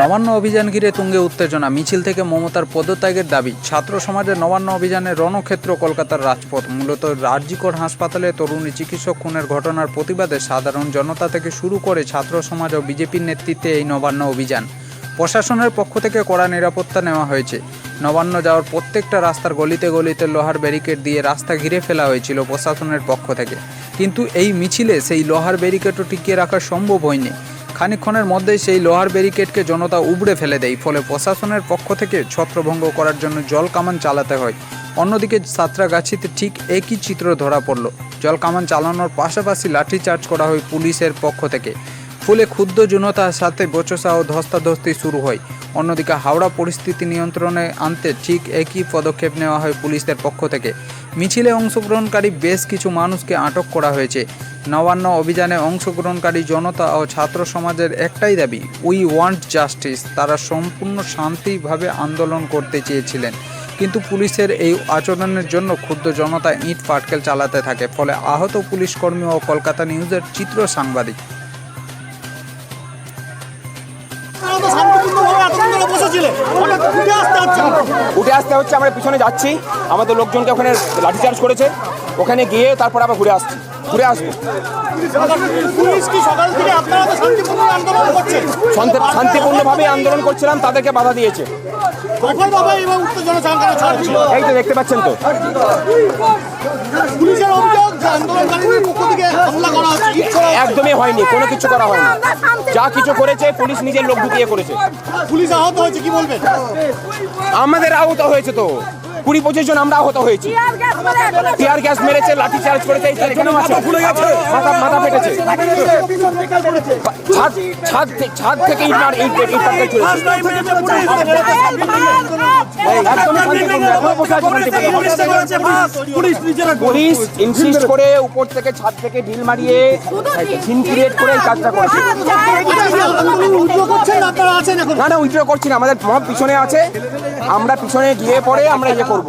নবান্ন অভিযান ঘিরে তুঙ্গে উত্তেজনা। মিছিল থেকে মমতার পদত্যাগের দাবি। ছাত্র সমাজের নবান্ন অভিযানে রণক্ষেত্র কলকাতার রাজপথ। মূলত রাজ্যিকর হাসপাতালে তরুণী চিকিৎসক খুনের ঘটনার প্রতিবাদে সাধারণ জনতা থেকে শুরু করে ছাত্র সমাজ ও বিজেপির নেতৃত্বে এই নবান্ন অভিযান। প্রশাসনের পক্ষ থেকে কড়া নিরাপত্তা নেওয়া হয়েছে। নবান্ন যাওয়ার প্রত্যেকটা রাস্তার গলিতে গলিতে লোহার ব্যারিকেড দিয়ে রাস্তা ঘিরে ফেলা হয়েছিল প্রশাসনের পক্ষ থেকে। কিন্তু এই মিছিলে সেই লোহার ব্যারিকেডও টিকিয়ে রাখা সম্ভব হয়নি। খানিকক্ষণের মধ্যেই সেই লোহার ব্যারিকেডকে জনতা উবড়ে ফেলে দেয়, ফলে প্রশাসনের পক্ষ থেকে ছত্রভঙ্গ করার জন্য জল কামান চালাতে হয়। অন্যদিকে সাঁতরাগাছিতে ঠিক একই চিত্র ধরা পড়ল। জল কামান চালানোর পাশাপাশি লাঠিচার্জ করা হয় পুলিশের পক্ষ থেকে। ফলে ক্ষুদ্র জনতার সাথে বচসা ও ধস্তাধস্তি শুরু হয়। অন্যদিকে হাওড়া পরিস্থিতি নিয়ন্ত্রণে আনতে ঠিক একই পদক্ষেপ নেওয়া হয় পুলিশের পক্ষ থেকে। মিছিলে অংশগ্রহণকারী বেশ কিছু মানুষকে আটক করা হয়েছে। নবান্ন অভিযানে অংশগ্রহণকারী জনতা ও ছাত্র সমাজের একটাই দাবি উই ওয়ান্ট জাস্টিস তারা সম্পূর্ণ শান্তিভাবে আন্দোলন করতে চেয়েছিলেন। কিন্তু পুলিশের এই আচরণের জন্য ক্ষুদ্র জনতা ইট পাটকেল চালাতে থাকে। ফলে আহত পুলিশ কর্মী ও কলকাতা নিউজের চিত্র সাংবাদিক। হঠাৎ উঠে আসতে হচ্ছে উঠে আসতে হচ্ছে আমরা পিছনে যাচ্ছি। আমাদের লোকজনকে ওখানে লাঠিচার্জ করেছে। ওখানে গিয়ে তারপর আবার ঘুরে আসছি ঘুরে আসব। শান্তিপূর্ণভাবে আন্দোলন করছিলাম তাদেরকে বাধা দিয়েছে। এই তো দেখতে পাচ্ছেন তো। একদমই হয়নি কোনো কিছু করা হয়নি। যা কিছু করেছে পুলিশ নিজের লোক ঢুকিয়ে করেছে। পুলিশ আহত হয়েছে কি বলবেন আমাদের আহত হয়েছে তো। কুড়ি পঁচিশ জন আমরা আহত হয়েছি। টিয়ার গ্যাস মেরেছে লাঠি চার্জ করেছে এই জন্য মাথা ফুলে গেছে। মাথা মাথা ফেটেছে। ছাদ ছাদ ছাদ থেকে ইট মার ইট ইট পুলিশ ইনসিস্ট করে উপর থেকে ছাদ থেকে ঢিল মারিয়ে সিন ক্রিয়েট করে এই কাজটা করেছে না আপনারা আছেন না না উইথড্র করছি না আমাদের মব পিছনে আছে। আমরা পিছনে গিয়ে পরে আমরা ইয়ে করব।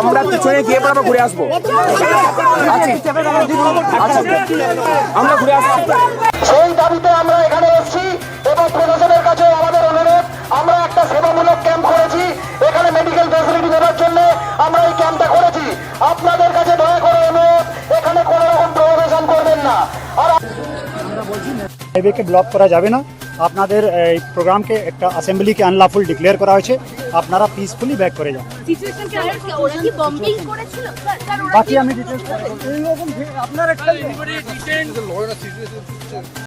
আমরা পিছনে গিয়ে পরে আবার ঘুরে আসব। আমরা ঘুরে আসছি। না। আর হাইওয়েকে ব্লক করা যাবে না। আপনাদের এই প্রোগ্রামকে একটা অ্যাসেম্বলিকে আনলাফুল ডিক্লেয়ার করা হয়েছে। আপনারা পিসফুলি ব্যাক করে যান। বাকি আমি ডিটেলস আপনার একটা